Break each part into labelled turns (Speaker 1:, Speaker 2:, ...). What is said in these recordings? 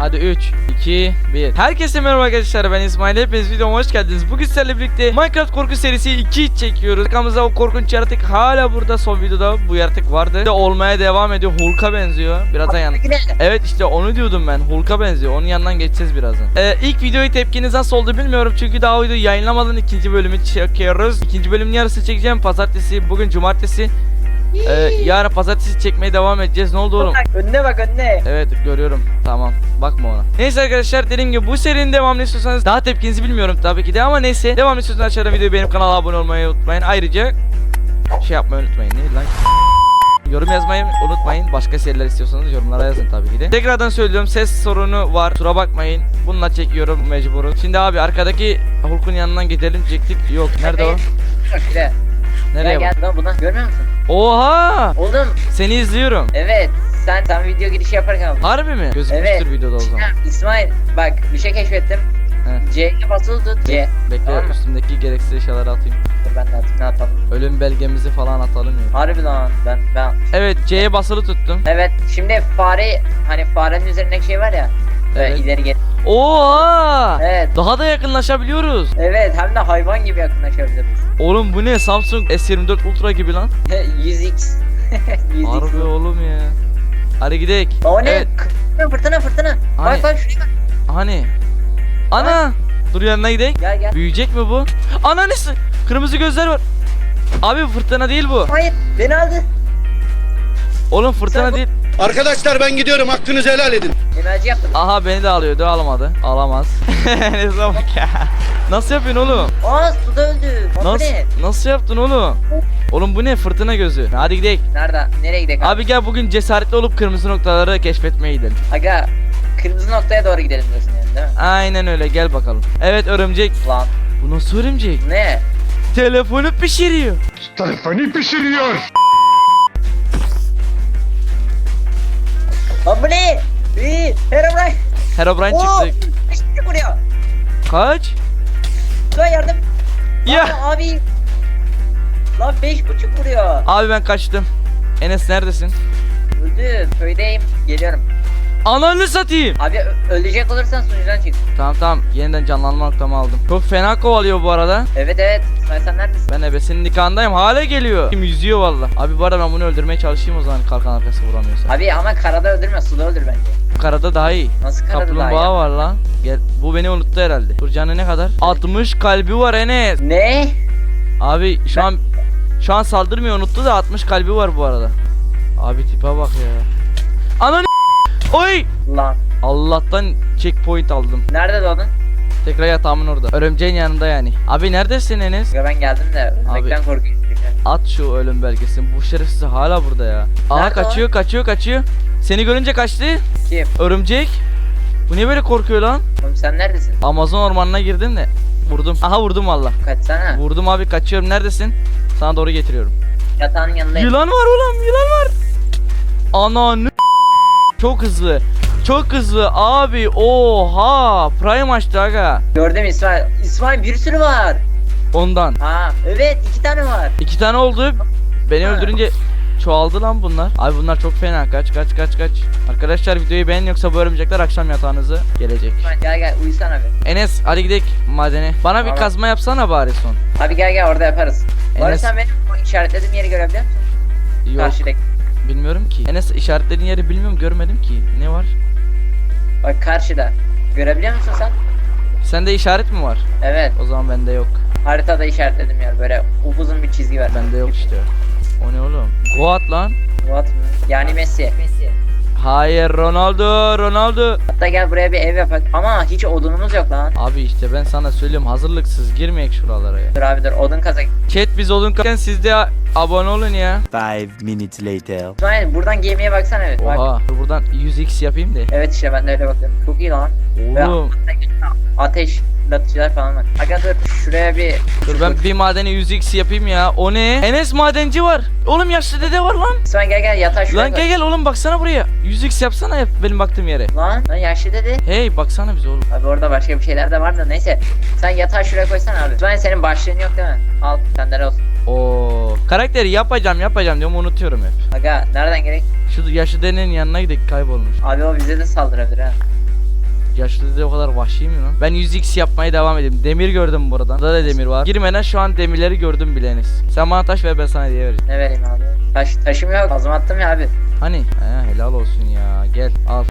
Speaker 1: Hadi 3, 2, 1. Herkese merhaba arkadaşlar ben İsmail hepiniz videoma hoş geldiniz. Bugün sizlerle birlikte Minecraft korku serisi 2 çekiyoruz. Arkamızda o korkunç yaratık hala burada son videoda bu yaratık vardı. De olmaya devam ediyor. Hulk'a benziyor. Birazdan yan. Evet işte onu diyordum ben. Hulk'a benziyor. Onun yanından geçeceğiz birazdan. Ee, ilk videoyu tepkiniz nasıl oldu bilmiyorum. Çünkü daha videoyu yayınlamadan ikinci bölümü çekiyoruz. İkinci bölümün yarısı çekeceğim. Pazartesi, bugün cumartesi. Ee, yarın pazartesi çekmeye devam edeceğiz. Ne oldu oğlum?
Speaker 2: Önüne bak önüne.
Speaker 1: Evet görüyorum. Tamam. Bakma ona. Neyse arkadaşlar dediğim gibi bu serinin devamını istiyorsanız daha tepkinizi bilmiyorum tabii ki de ama neyse. Devam istiyorsanız aşağıda videoyu beğenip kanala abone olmayı unutmayın. Ayrıca şey yapmayı unutmayın. Ne lan? Yorum yazmayı unutmayın. Başka seriler istiyorsanız yorumlara yazın tabii ki de. Tekrardan söylüyorum ses sorunu var. Kusura bakmayın. Bununla çekiyorum mecburum. Şimdi abi arkadaki Hulk'un yanından gidelim diyecektik. Yok. Nerede o? Nereye
Speaker 2: Gel
Speaker 1: bak?
Speaker 2: gel lan buradan görmüyor musun?
Speaker 1: Oha!
Speaker 2: Oğlum
Speaker 1: Seni izliyorum.
Speaker 2: evet sen sen video girişi yaparken
Speaker 1: Harbi mi? Gözükmüştür
Speaker 2: Evet.
Speaker 1: videoda o zaman.
Speaker 2: Ha, İsmail bak bir şey keşfettim.
Speaker 1: He.
Speaker 2: C'ye basılı tut C.
Speaker 1: Bekle
Speaker 2: Tamam mı?
Speaker 1: üstümdeki gereksiz eşyaları atayım.
Speaker 2: Dur ben de atayım ne atalım.
Speaker 1: Ölüm belgemizi falan atalım ya.
Speaker 2: Harbi lan ben ben.
Speaker 1: Evet C'ye basılı tuttum.
Speaker 2: Evet şimdi fare hani farenin üzerindeki şey var ya. Böyle
Speaker 1: Evet.
Speaker 2: ileri gel.
Speaker 1: Oha!
Speaker 2: Evet.
Speaker 1: Daha da yakınlaşabiliyoruz.
Speaker 2: Evet hem de hayvan gibi yakınlaşabiliriz.
Speaker 1: Oğlum bu ne? Samsung S24 Ultra gibi lan.
Speaker 2: 100x. 100x.
Speaker 1: Harbi oğlum ya. Hadi gidelim.
Speaker 2: O ne?
Speaker 1: Evet.
Speaker 2: Fırtına fırtına fırtına.
Speaker 1: Hani?
Speaker 2: Bak bak şuraya bak.
Speaker 1: Hani? Ana! Dur yanına gidelim.
Speaker 2: Gel gel.
Speaker 1: Büyüyecek mi bu? Ananesi! Kırmızı gözler var. Abi fırtına değil bu.
Speaker 2: Hayır beni aldı.
Speaker 1: Oğlum fırtına
Speaker 2: Sen bu-
Speaker 1: değil.
Speaker 3: Arkadaşlar ben gidiyorum hakkınızı helal edin.
Speaker 2: Enerji yaptım.
Speaker 1: Aha beni de alıyordu alamadı. Alamaz. ne zaman ya? Nasıl yapıyorsun oğlum?
Speaker 2: Aa suda öldü. Bak
Speaker 1: Nasıl,
Speaker 2: ne?
Speaker 1: nasıl yaptın oğlum? Oğlum bu ne? Fırtına gözü. Hadi gidelim.
Speaker 2: Nerede? Nereye gidelim?
Speaker 1: Abi gel bugün cesaretli olup kırmızı noktaları keşfetmeye gidelim.
Speaker 2: Aga kırmızı noktaya doğru gidelim diyorsun yani değil mi?
Speaker 1: Aynen öyle gel bakalım. Evet örümcek.
Speaker 2: Lan
Speaker 1: Bu nasıl örümcek?
Speaker 2: ne?
Speaker 1: Telefonu pişiriyor.
Speaker 3: Telefonu pişiriyor.
Speaker 2: Lan bu ne? İyi. Herobrine.
Speaker 1: Herobrine
Speaker 2: Oo.
Speaker 1: çıktı.
Speaker 2: İşte vuruyor.
Speaker 1: Kaç?
Speaker 2: Suya yardım.
Speaker 1: Ya.
Speaker 2: Aa, abi. Lan beş buçuk vuruyor.
Speaker 1: Abi ben kaçtım. Enes neredesin?
Speaker 2: Öldüm. Köydeyim. Geliyorum.
Speaker 1: Ananı satayım.
Speaker 2: Abi ö- ölecek olursan sunucudan çık.
Speaker 1: Tamam tamam yeniden canlanma noktamı aldım. Çok fena kovalıyor bu arada.
Speaker 2: Evet evet. İsmail sen neredesin?
Speaker 1: Ben ebesinin nikahındayım hala geliyor. Kim yüzüyor valla. Abi bu arada ben bunu öldürmeye çalışayım o zaman kalkan arkası vuramıyorsa.
Speaker 2: Abi ama karada öldürme. Suda öldür bence.
Speaker 1: Karada daha iyi.
Speaker 2: Nasıl karada daha
Speaker 1: Kaplumbağa
Speaker 2: ya?
Speaker 1: var lan. Gel bu beni unuttu herhalde. Dur canı ne kadar? 60 kalbi var Enes.
Speaker 2: Ne?
Speaker 1: Abi şu an şu an saldırmıyor unuttu da 60 kalbi var bu arada. Abi tipe bak ya. Ananı Oy!
Speaker 2: Lan.
Speaker 1: Allah'tan checkpoint aldım.
Speaker 2: Nerede doğdun?
Speaker 1: Tekrar yatağımın orada. Örümceğin yanında yani. Abi neredesin Enes?
Speaker 2: Ya ben geldim de ölmekten korkuyorum.
Speaker 1: At şu ölüm belgesini. Bu şerefsiz hala burada ya. Aha
Speaker 2: Nerede o?
Speaker 1: kaçıyor kaçıyor kaçıyor. Seni görünce kaçtı.
Speaker 2: Kim?
Speaker 1: Örümcek. Bu niye böyle korkuyor lan?
Speaker 2: Oğlum sen neredesin?
Speaker 1: Amazon ormanına girdim de. Vurdum. Aha vurdum valla.
Speaker 2: Kaçsana.
Speaker 1: Vurdum abi kaçıyorum. Neredesin? Sana doğru getiriyorum.
Speaker 2: Yatağın yanındayım.
Speaker 1: Yılan var oğlum yılan var. Ananı çok hızlı. Çok hızlı abi. Oha. Prime açtı aga.
Speaker 2: Gördüm İsmail. İsmail bir sürü var.
Speaker 1: Ondan.
Speaker 2: Ha evet iki tane var.
Speaker 1: İki tane oldu. Beni
Speaker 2: Ha.
Speaker 1: öldürünce çoğaldı lan bunlar. Abi bunlar çok fena. Kaç kaç kaç kaç. Arkadaşlar videoyu beğenin yoksa bu örümcekler akşam yatağınıza gelecek.
Speaker 2: İsmail gel gel uyusana bir.
Speaker 1: Enes hadi gidelim madene. Bana bir
Speaker 2: Tamam.
Speaker 1: kazma yapsana bari son.
Speaker 2: Abi gel gel orada yaparız. Bu arada
Speaker 1: Enes
Speaker 2: sen benim o işaretlediğim yeri görebiliyor musun?
Speaker 1: yok.
Speaker 2: Karşıdaki.
Speaker 1: Bilmiyorum ki. Enes işaretlediğin yeri bilmiyorum görmedim ki. Ne var?
Speaker 2: Bak karşıda. Görebiliyor musun sen?
Speaker 1: Sende işaret mi var?
Speaker 2: Evet.
Speaker 1: O zaman bende yok.
Speaker 2: Haritada işaretlediğim yer. Böyle upuzun bir çizgi var.
Speaker 1: Bende yok işte. O ne oğlum? Goat lan.
Speaker 2: What mı? Yani Messi. Messi.
Speaker 1: Hayır Ronaldo, Ronaldo.
Speaker 2: Hatta gel buraya bir ev yapak. Ama hiç odunumuz yok lan.
Speaker 1: Abi işte ben sana söylüyorum hazırlıksız girmeyek şuralara ya.
Speaker 2: Dur abi dur odun kazak.
Speaker 1: Chat biz olun kalken siz de abone olun ya.
Speaker 4: Five minutes later.
Speaker 2: İsmail buradan gemiye baksana evet. Bak.
Speaker 1: Oha. Dur buradan 100x yapayım de.
Speaker 2: Evet işte ben de öyle bakıyorum. Çok iyi lan.
Speaker 1: Oğlum.
Speaker 2: Ateş latıcılar falan var. Aga dur şuraya bir
Speaker 1: Dur ben bir madeni 100x yapayım ya. O ne? Enes madenci var. Oğlum yaşlı dede var lan.
Speaker 2: İsmail gel gel yatağa şuraya
Speaker 1: Lan gel gel oğlum baksana buraya. 100x yapsana ya benim baktığım yere.
Speaker 2: Lan lan yaşlı dedi.
Speaker 1: Hey baksana biz oğlum.
Speaker 2: Abi orada başka bir şeyler de var da neyse. Sen yatağı şuraya koysana abi. İsmail senin başlığın yok değil mi? Al senden olsun.
Speaker 1: Oo. Karakteri yapacağım yapacağım diyorum unutuyorum hep.
Speaker 2: Aga nereden gerek?
Speaker 1: Şu yaşlı dedenin yanına gidelim kaybolmuş.
Speaker 2: Abi o bize de saldırabilir ha.
Speaker 1: Yaşlı o kadar vahşi mi lan? Ben 100x yapmaya devam edeyim. Demir gördüm buradan. Burada da demir var. Girmeden şu an demirleri gördüm bile Enes. Sen bana taş ver ben sana hediye vereceğim.
Speaker 2: Ne vereyim abi? Taş, taşım yok. Kazma attım ya abi.
Speaker 1: Hani? He, helal olsun ya. Gel al.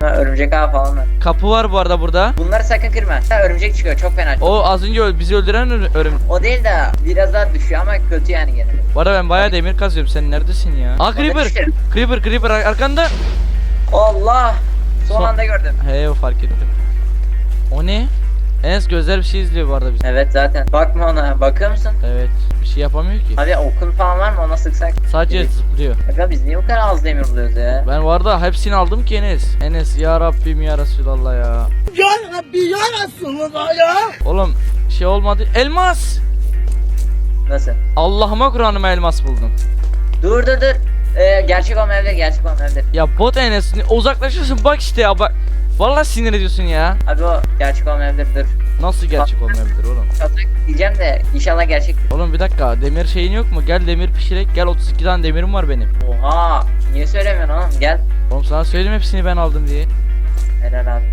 Speaker 2: Ha, örümcek ağı falan var.
Speaker 1: Kapı var bu arada burada.
Speaker 2: Bunları sakın kırma. Ha, örümcek çıkıyor çok fena. O,
Speaker 1: O az önce öl- bizi öldüren örüm. örüm.
Speaker 2: değil de biraz daha düşüyor ama kötü yani gene.
Speaker 1: Bu arada ben bayağı demir kazıyorum. Sen neredesin ya? Aa Creeper.
Speaker 2: düşerim.
Speaker 1: Creeper Creeper ar- arkanda.
Speaker 2: Allah! Son
Speaker 1: Son-
Speaker 2: anda gördüm.
Speaker 1: He o fark ettim. O ne? Enes gözler bir şey izliyor bu arada bizi.
Speaker 2: Evet zaten. Bakma ona. Bakıyor musun?
Speaker 1: Evet. Bir şey yapamıyor ki.
Speaker 2: Abi okun falan var mı? Ona sıksak.
Speaker 1: Sadece
Speaker 2: Evet.
Speaker 1: zıplıyor.
Speaker 2: Aga biz niye bu kadar az demir buluyoruz ya?
Speaker 1: Ben var da hepsini aldım ki Enes. Enes ya Rabbim ya Resulallah ya.
Speaker 5: Ya Rabbi ya Resulallah ya.
Speaker 1: Oğlum şey olmadı. Elmas.
Speaker 2: Nasıl?
Speaker 1: Allah'ıma Kur'an'ıma elmas buldum.
Speaker 2: Dur dur dur. Ee, gerçek olmayabilir, gerçek olmayabilir.
Speaker 1: Ya bot Enes ne- uzaklaşıyorsun bak işte ya bak. Vallahi sinir ediyorsun ya.
Speaker 2: Abi o gerçek olmayabilir, dur.
Speaker 1: Nasıl gerçek olmayabilir oğlum?
Speaker 2: Çatak diyeceğim de inşallah gerçek.
Speaker 1: Oğlum bir dakika demir şeyin yok mu? Gel demir pişirek gel 32 tane demirim var benim.
Speaker 2: Oha! Niye söylemiyorsun oğlum? Gel.
Speaker 1: Oğlum sana söyledim hepsini ben aldım diye.
Speaker 2: Helal abi.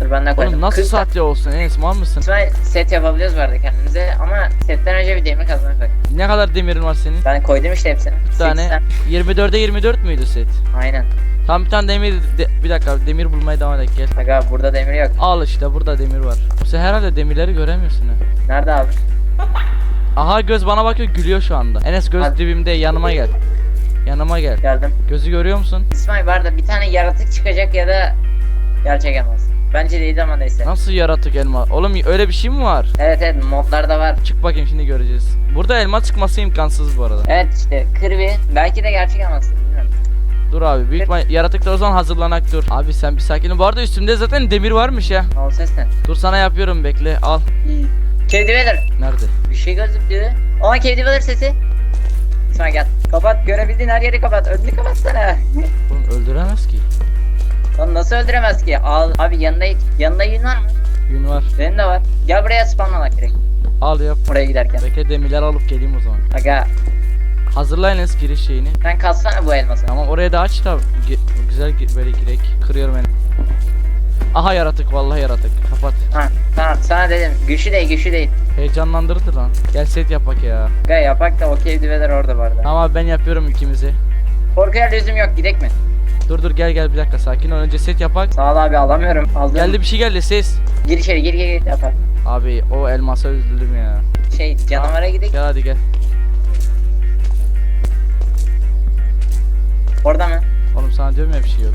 Speaker 2: Dur ben de koydum.
Speaker 1: Oğlum nasıl
Speaker 2: 40 tane-
Speaker 1: sahte olsun Enes mal mısın?
Speaker 2: İsmail set yapabiliyoruz arada kendimize ama setten önce bir demir kazmak bak.
Speaker 1: Ne kadar demirin var senin?
Speaker 2: Ben koydum işte hepsini.
Speaker 1: Bir tane. 24'e 24 müydü set?
Speaker 2: Aynen.
Speaker 1: Tam bir tane demir de- bir dakika demir bulmaya devam edelim gel.
Speaker 2: Aga burada demir yok.
Speaker 1: Al işte burada demir var. Sen herhalde demirleri göremiyorsun ha.
Speaker 2: Nerede abi?
Speaker 1: Aha göz bana bakıyor gülüyor şu anda. Enes göz
Speaker 2: Hadi.
Speaker 1: dibimde yanıma gel. Yanıma gel.
Speaker 2: Geldim.
Speaker 1: Gözü görüyor musun?
Speaker 2: İsmail var da bir tane yaratık çıkacak ya da gerçek elmas. Bence değil ama neyse.
Speaker 1: Nasıl yaratık elma? Oğlum öyle bir şey mi var?
Speaker 2: Evet evet modlarda var.
Speaker 1: Çık bakayım şimdi göreceğiz. Burada elma çıkması imkansız bu arada.
Speaker 2: Evet işte kırbi. Belki de gerçek elmas. Bilmiyorum.
Speaker 1: Dur abi büyük ihtimal yaratık da o zaman hazırlanak dur. Abi sen bir sakin ol. Bu arada üstümde zaten demir varmış ya.
Speaker 2: Oldu ses ne?
Speaker 1: Dur sana yapıyorum bekle al.
Speaker 2: Kedi Weather.
Speaker 1: Nerede?
Speaker 2: Bir şey gözüktü. Aa Kedi Weather sesi. İsmail gel. Kapat görebildiğin her yeri kapat. Önünü kapatsana.
Speaker 1: Oğlum öldüremez ki.
Speaker 2: Lan nasıl öldüremez ki? Al abi yanında yanında yün var mı?
Speaker 1: Gün var.
Speaker 2: Benim de var. Gel buraya spamlanak direkt.
Speaker 1: Al yap.
Speaker 2: Oraya giderken.
Speaker 1: Bekle demirler alıp geleyim o zaman.
Speaker 2: Aga
Speaker 1: Hazırla Enes giriş şeyini.
Speaker 2: sen katsana bu elması.
Speaker 1: Tamam oraya da aç da güzel böyle girek. Kırıyorum en. Aha yaratık vallahi yaratık. Kapat.
Speaker 2: Ha tamam sana dedim. Güçlü değil güçlü değil.
Speaker 1: Heyecanlandırdı lan. Gel set yapak ya.
Speaker 2: Aga yapak da o Kedi Weather orada vardı.
Speaker 1: Tamam ben yapıyorum ikimizi.
Speaker 2: Korkuya lüzum yok gidek mi?
Speaker 1: Dur dur gel gel bir dakika sakin ol. Önce set yapak.
Speaker 2: Sağ ol abi alamıyorum. Aldım.
Speaker 1: Geldi bir şey geldi ses.
Speaker 2: Gir içeri gir gir gir yapak.
Speaker 1: Abi o elmasa üzüldüm ya.
Speaker 2: Şey canavara gidek.
Speaker 1: Gel hadi gel.
Speaker 2: Orada mı?
Speaker 1: Oğlum sana diyorum ya bir şey yok.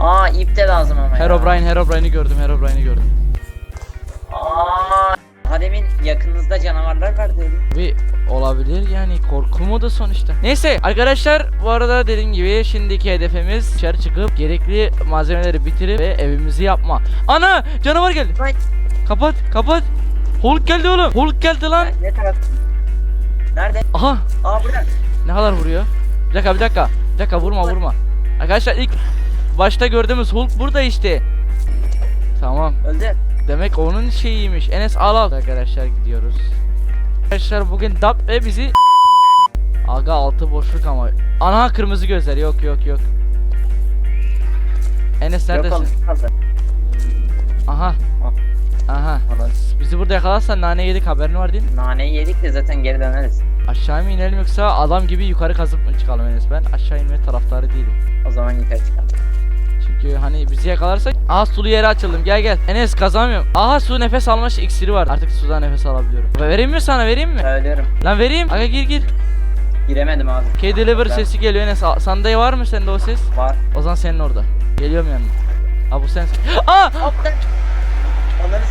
Speaker 2: Aa ip de lazım ama ya.
Speaker 1: Herobrine Herobrine'i gördüm Herobrine'i gördüm.
Speaker 2: Aa. Hademin yakınınızda canavarlar var dedim.
Speaker 1: Bir olabilir yani korku mu da sonuçta. Neyse arkadaşlar bu arada dediğim gibi şimdiki hedefimiz dışarı çıkıp gerekli malzemeleri bitirip ve evimizi yapma. Ana canavar geldi.
Speaker 2: Vay.
Speaker 1: Kapat kapat. Hulk geldi oğlum. Hulk geldi lan.
Speaker 2: Ne taraf? Nerede?
Speaker 1: Aha
Speaker 2: Aa burada.
Speaker 1: ne kadar vuruyor? Bir dakika bir dakika. Bir dakika vurma vurma. Arkadaşlar ilk başta gördüğümüz Hulk burada işte. Tamam.
Speaker 2: Öldü.
Speaker 1: Demek onun şeyiymiş. Enes al al. Arkadaşlar gidiyoruz. Arkadaşlar bugün Dap ve bizi Aga altı boşluk ama. Ana kırmızı gözler yok yok yok. Enes neredesin?
Speaker 2: oğlum fazla.
Speaker 1: Aha. Aha. Bizi burada yakalarsan nane yedik haberin var değil mi?
Speaker 2: Naneyi yedik de zaten geri döneriz.
Speaker 1: Aşağı mı inelim yoksa adam gibi yukarı kazıp mı çıkalım Enes? Ben aşağı inme taraftarı değilim.
Speaker 2: O zaman yukarı çıkalım.
Speaker 1: Çünkü hani bizi yakalarsak Aha sulu yere açıldım. Gel gel. Enes kazamıyorum Aha su nefes alma iksiri var. Artık sudan nefes alabiliyorum. Vereyim mi sana? Vereyim mi?
Speaker 2: Ölüyorum.
Speaker 1: Lan vereyim. Aga gir gir.
Speaker 2: Giremedim abi.
Speaker 1: K-Deliver
Speaker 2: Ben-
Speaker 1: sesi geliyor Enes. A- Sende var mı sende o ses?
Speaker 2: Var.
Speaker 1: O zaman senin orada. Geliyorum yanına. Aa bu sensin. Aa.
Speaker 2: Onları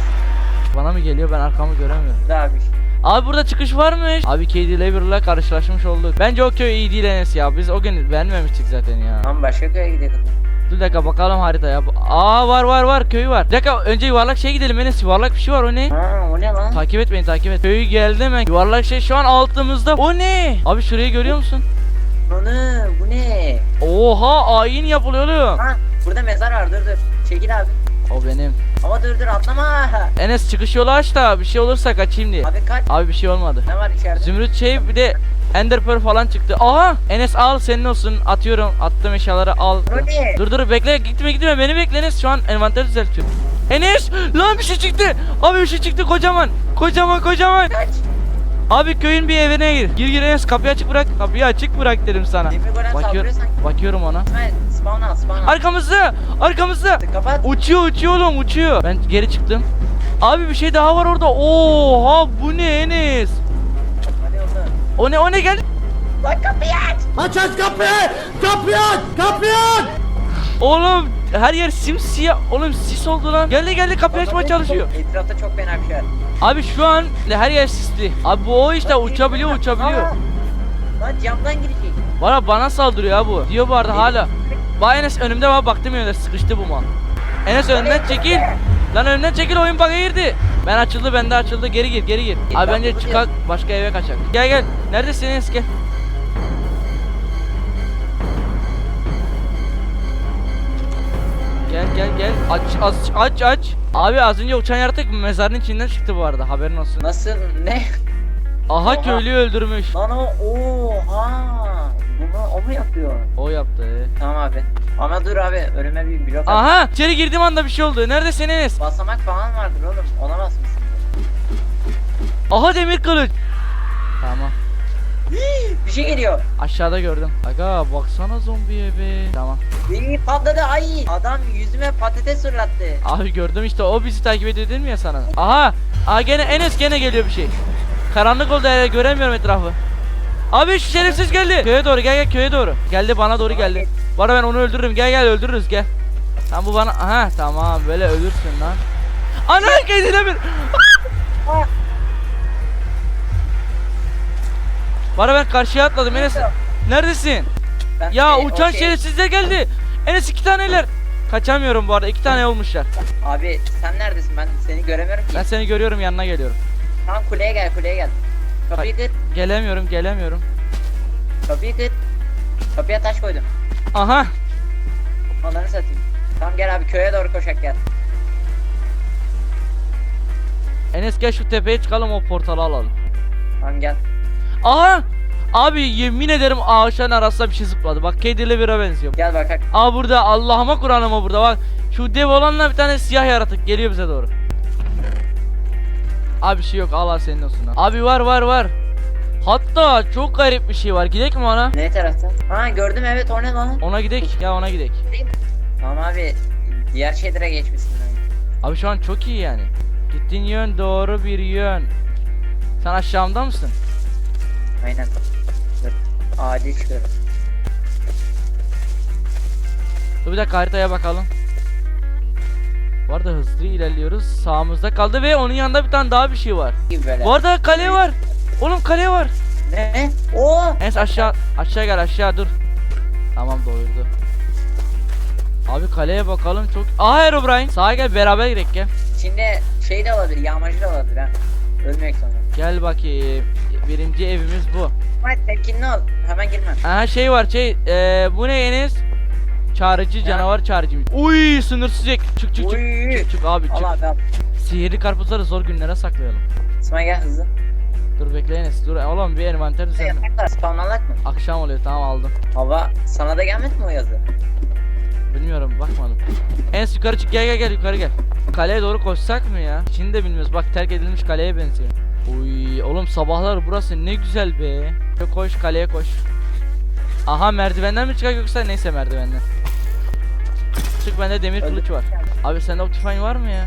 Speaker 1: Bana mı geliyor? Ben arkamı göremiyorum.
Speaker 2: Abi.
Speaker 1: Abi burada çıkış varmış. Abi K-Deliver'la karşılaşmış olduk. Bence o köy iyi değil Enes ya. Biz o gün beğenmemiştik zaten ya.
Speaker 2: Tamam başka köye gidelim.
Speaker 1: Dur dakika bakalım haritaya Aa var var var köy var Bir dakika önce yuvarlak şey gidelim Enes yuvarlak bir şey var o ne?
Speaker 2: Ha o ne lan?
Speaker 1: Takip et beni takip et. Köyü geldi hemen. Yuvarlak şey şu an altımızda. O ne? Abi şurayı görüyor musun?
Speaker 2: Onu bu ne?
Speaker 1: Oha ayin yapılıyor oğlum.
Speaker 2: Ha burada mezar var dur dur. Çekil abi.
Speaker 1: O benim.
Speaker 2: Ama dur dur atlama.
Speaker 1: Enes çıkış yolu aç da bir şey olursa kaçayım diye.
Speaker 2: Abi kaç.
Speaker 1: Abi bir şey olmadı.
Speaker 2: Ne var içeride?
Speaker 1: Zümrüt şey bir de Ender Pearl falan çıktı. Aha Enes al senin olsun. Atıyorum. Attım eşyaları al. Dur dur bekle gitme gitme beni bekle Enes şu an envanter düzeltiyorum. Enes lan bir şey çıktı. Abi bir şey çıktı kocaman. Kocaman kocaman.
Speaker 2: Kaç.
Speaker 1: Abi köyün bir evine gir. Gir gir Enes kapıyı açık bırak. Kapıyı açık bırak dedim sana.
Speaker 2: Golem
Speaker 1: Bakıyorum, ona.
Speaker 2: İsmail spawn al spawn al.
Speaker 1: Arkamızda arkamızda.
Speaker 2: Kapat.
Speaker 1: Uçuyor uçuyor oğlum uçuyor. Ben geri çıktım. Abi bir şey daha var orada. Oha bu ne Enes? O ne o ne gel.
Speaker 2: Lan kapıyı aç.
Speaker 5: Aç aç kapıyı! Kapıyı aç! Kapıyı aç!
Speaker 1: Oğlum her yer simsiyah. Oğlum sis oldu lan. Geldi geldi kapıyı açmaya çalışıyor.
Speaker 2: Etrafta çok fena bir şey var.
Speaker 1: Abi şu an her yer sisli. Abi bu o işte uçabiliyor uçabiliyor.
Speaker 2: Lan camdan girecek.
Speaker 1: Bana bana saldırıyor ha bu. Diyor bu arada hala. Bak Enes önümde var baktım öyle sıkıştı bu mal. Enes önümden çekil. Lan önümden çekil oyun bug'a girdi. Ben açıldı bende açıldı geri gir geri gir. Abi
Speaker 2: ben
Speaker 1: bence çıkar başka eve kaçak. Gel gel. Neredesin Enes gel. Gel gel gel. Aç aç aç aç. Abi az önce uçan yaratık mezarın içinden çıktı bu arada haberin olsun.
Speaker 2: Nasıl? Ne?
Speaker 1: Aha
Speaker 2: Oha.
Speaker 1: köylüyü öldürmüş.
Speaker 2: Lan o oha. Bunu o mu yapıyor?
Speaker 1: O yaptı.
Speaker 2: Tamam abi. Ama dur abi önüme bir blok at.
Speaker 1: Aha içeri girdiğim anda bir şey oldu. Neredesin Enes?
Speaker 2: Basamak falan vardır oğlum. Ona basmışsın.
Speaker 1: Aha demir kılıç. Tamam.
Speaker 2: Bir şey geliyor.
Speaker 1: Aşağıda gördüm. Aga baksana zombiye be. Tamam.
Speaker 2: İyi patladı ay. Adam yüzüme patates fırlattı.
Speaker 1: Abi gördüm işte o bizi takip ediyor dedim ya sana. Aha. Aa gene Enes gene geliyor bir şey. Karanlık oldu her yer göremiyorum etrafı. Abi şu şerefsiz geldi. Köye doğru gel gel köye doğru. Geldi bana doğru geldi. Bana ben onu öldürürüm. Gel gel öldürürüz gel. Tamam bu bana. Aha tamam böyle ölürsün lan. Ana kendine bir. Bana ben karşıya atladım Enes. Neredesin?
Speaker 2: Ben
Speaker 1: Ya
Speaker 2: şey,
Speaker 1: uçan
Speaker 2: şey-
Speaker 1: şerefsizler geldi. Enes iki taneler. Kaçamıyorum bu arada. iki tane olmuşlar.
Speaker 2: Abi sen neredesin? Ben seni göremiyorum ki.
Speaker 1: Ben seni görüyorum yanına geliyorum.
Speaker 2: Tamam kuleye gel kuleye gel. Kapıyı kır.
Speaker 1: Gelemiyorum gelemiyorum.
Speaker 2: Kapıyı kır. Kapıya taş koydum.
Speaker 1: Aha.
Speaker 2: Onları satayım. Tamam gel abi köye doğru koşak gel.
Speaker 1: Enes gel şu tepeye çıkalım o portalı alalım.
Speaker 2: Tamam gel.
Speaker 1: Aha. Abi yemin ederim ağaçların arasında bir şey zıpladı. Bak kediyle bire benziyor.
Speaker 2: Gel bakak.
Speaker 1: Aa burada Allah'ıma Kur'an'ıma burada bak. Şu dev olanla bir tane siyah yaratık geliyor bize doğru. Abi bir şey yok Allah senin olsun. Abi var var var. Hatta çok garip bir şey var. Gidek mi ona?
Speaker 2: Ne tarafta? Ha gördüm evet o ne lan?
Speaker 1: Ona gidek. Ya ona gidek.
Speaker 2: Tamam abi. Diğer şeylere geçmişsin. lan.
Speaker 1: Abi şu an çok iyi yani. Gittiğin yön doğru bir yön. Sen aşağımda mısın?
Speaker 2: Aynen. Acil çıkıyorum.
Speaker 1: Dur bir dakika haritaya bakalım. Bu arada hızlı ilerliyoruz. Sağımızda kaldı ve onun yanında bir tane daha bir şey var. Bu arada kale var. Oğlum kale var.
Speaker 2: Ne? Oo.
Speaker 1: Enes aşağı aşağı gel aşağı dur. Tamam doyurdu. Abi kaleye bakalım çok. Aha Herobrine. Sağa gel beraber gidelim gel.
Speaker 2: İçinde şey de olabilir, yağmacı da olabilir ha. Ölmek sonra.
Speaker 1: Gel bakayım. Birinci evimiz bu.
Speaker 2: Hadi temkinli ol. Hemen girme.
Speaker 1: Aha şey var şey. eee bu ne Enes? Çağrıcı
Speaker 2: Ya.
Speaker 1: canavar çağrıcı. Uy sınırsız ek. Çık çık çık.
Speaker 2: Uy.
Speaker 1: Çık çık abi çık.
Speaker 2: Al abi al.
Speaker 1: Sihirli karpuzları zor günlere saklayalım.
Speaker 2: İsmail gel hızlı.
Speaker 1: Dur bekle Enes. Dur oğlum bir envanter düzenle.
Speaker 2: Yataklar spawnlanlak mı?
Speaker 1: Akşam oluyor tamam aldım.
Speaker 2: Hava sana da gelmedi mi o yazı?
Speaker 1: Bilmiyorum bakmadım. Enes yukarı çık gel gel gel yukarı gel. Kaleye doğru koşsak mı ya? Şimdi de bilmiyoruz bak terk edilmiş kaleye benziyor. Uy oğlum sabahlar burası ne güzel be. Koş kaleye koş. Aha merdivenden mi çıkacak yoksa neyse merdivenden. Çık bende demir kılıç var. Abi sende Optifine var mı ya?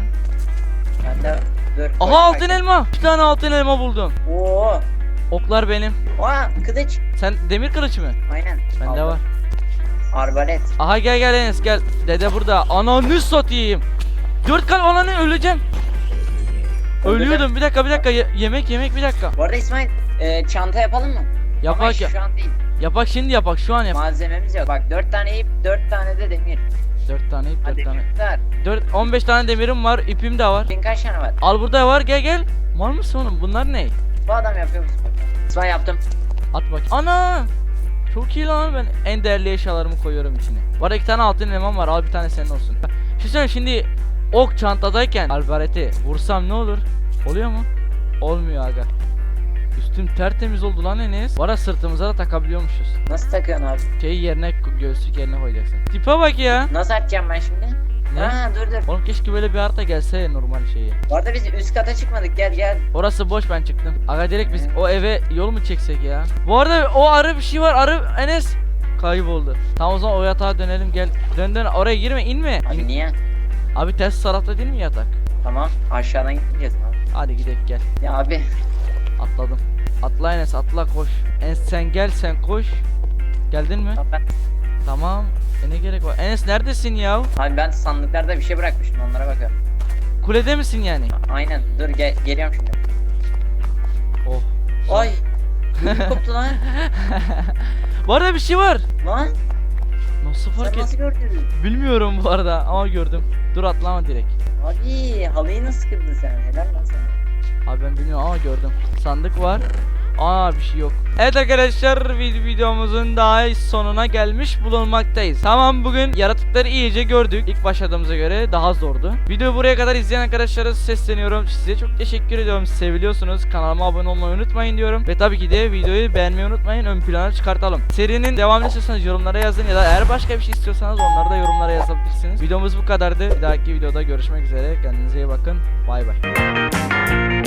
Speaker 2: Ben de dur. koş
Speaker 1: Aha altın
Speaker 2: bakayım.
Speaker 1: elma. Bir tane altın elma buldum.
Speaker 2: Oo.
Speaker 1: Oklar benim.
Speaker 2: Oha kılıç.
Speaker 1: Sen demir kılıç mı?
Speaker 2: Aynen.
Speaker 1: Bende
Speaker 2: Aldım.
Speaker 1: var.
Speaker 2: Arbalet.
Speaker 1: Aha gel gel Enes gel. Dede burada. Ananı satayım. Dört kalp ananı öleceğim. Ölüyordum. Bir dakika bir dakika. Ye- yemek yemek bir dakika.
Speaker 2: Bu arada İsmail e, çanta yapalım mı? Ama
Speaker 1: Yapak ya.
Speaker 2: şu an değil.
Speaker 1: Yapak şimdi yapak. Şu an yap.
Speaker 2: Malzememiz yok. Bak 4 tane ip 4 tane de demir.
Speaker 1: Dört tane ip
Speaker 2: Ha
Speaker 1: dört tane.
Speaker 2: demir var.
Speaker 1: Dört, 15 tane demirim var. ipim de var.
Speaker 2: Bin kaç tane var?
Speaker 1: Al burada var. Gel gel. Var mısın oğlum? Bunlar ne?
Speaker 2: Bu adam yapıyor? İsmail yaptım.
Speaker 1: At bak. Ana! Çok iyi lan ben en değerli eşyalarımı koyuyorum içine. Var iki tane altın elmam var al bir tane senin olsun. Şu sen şimdi ok çantadayken Alvarez'i vursam ne olur? Oluyor mu? Olmuyor aga. Üstüm tertemiz oldu lan Enes. Bu ara sırtımıza da takabiliyormuşuz.
Speaker 2: Nasıl takıyorsun abi?
Speaker 1: Şeyi yerine göğüslük yerine koyacaksın. Tipe bak ya.
Speaker 2: Nasıl açacağım ben şimdi?
Speaker 1: Ne?
Speaker 2: Ha dur dur.
Speaker 1: Oğlum keşke böyle bir harita gelse normal şeyi.
Speaker 2: Bu arada biz üst kata çıkmadık gel gel.
Speaker 1: Orası boş ben çıktım. Aga direkt biz o eve yol mu çeksek ya? Bu arada o arı bir şey var arı Enes kayboldu. Tamam o zaman o yatağa dönelim gel. Dön dön oraya girme inme.
Speaker 2: Abi niye?
Speaker 1: Abi ters tarafta değil mi yatak?
Speaker 2: Tamam aşağıdan gitmeyeceğiz mi abi?
Speaker 1: Hadi gidelim gel.
Speaker 2: Ya abi
Speaker 1: Atladım. Atla Enes atla koş. Enes sen gel sen koş. Geldin mi?
Speaker 2: tamam ben,
Speaker 1: Tamam. E ne gerek var? Enes neredesin ya?
Speaker 2: abi ben sandıklarda bir şey bırakmıştım onlara bakıyorum.
Speaker 1: Kulede misin yani?
Speaker 2: Aynen dur gel geliyorum şimdi.
Speaker 1: Oh.
Speaker 2: Ay. Koptu lan.
Speaker 1: Bu arada bir şey var.
Speaker 2: Lan
Speaker 1: Nasıl fark
Speaker 2: sen
Speaker 1: et?
Speaker 2: nasıl gördün?
Speaker 1: Bilmiyorum bu arada ama gördüm. Dur atlama direkt.
Speaker 2: Abi halıyı nasıl kırdın sen? Helal lan sana.
Speaker 1: Abi ben bilmiyorum ama gördüm. Sandık var. Aa bir şey yok. Evet arkadaşlar vid- videomuzun daha sonuna gelmiş bulunmaktayız. Tamam bugün yaratıkları iyice gördük. İlk başladığımıza göre daha zordu. Videoyu buraya kadar izleyen arkadaşlara sesleniyorum. Size çok teşekkür ediyorum. Seviliyorsunuz. Kanalıma abone olmayı unutmayın diyorum. Ve tabii ki de videoyu beğenmeyi unutmayın. Ön plana çıkartalım. Serinin devamını istiyorsanız yorumlara yazın ya da eğer başka bir şey istiyorsanız onları da yorumlara yazabilirsiniz. Videomuz bu kadardı. Bir dahaki videoda görüşmek üzere. Kendinize iyi bakın. Bay bay.